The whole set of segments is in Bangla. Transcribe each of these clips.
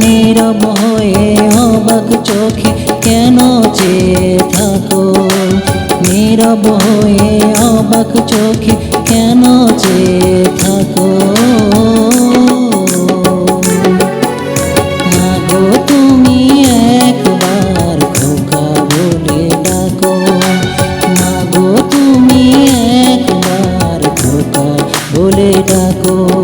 নীরব হয়ে অবাক চোখে কেন চেয়ে থাকো? নীরব হয়ে অবাক চোখে কেন চেয়ে থাকো? তুমি একবার বলে তুমি একবার বলে ডাকো।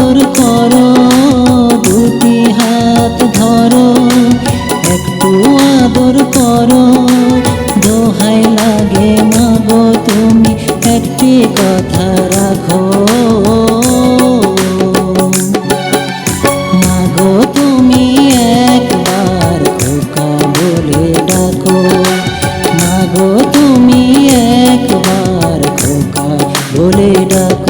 আদর করো, দুটি হাত ধরো, একটু আদর করো। দোহাই লাগে মাগো তুমি, একটি কথা রাখো। ডাকো। তুমি বলে ডাকো।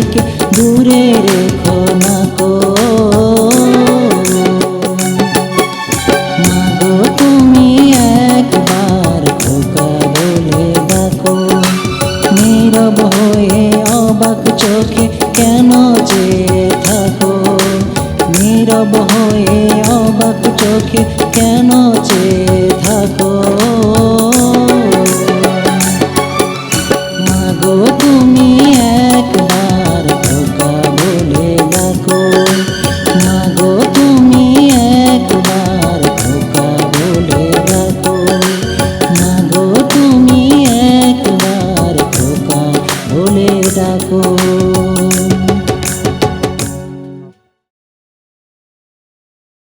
থেকে দূরে রেখো না কো তুমি একবার খোকা বলে ডাকো। নীরব হয়ে অবাক চোখে কেন চেয়ে থাকো? নীরব হয়ে অবাক চোখে মাগো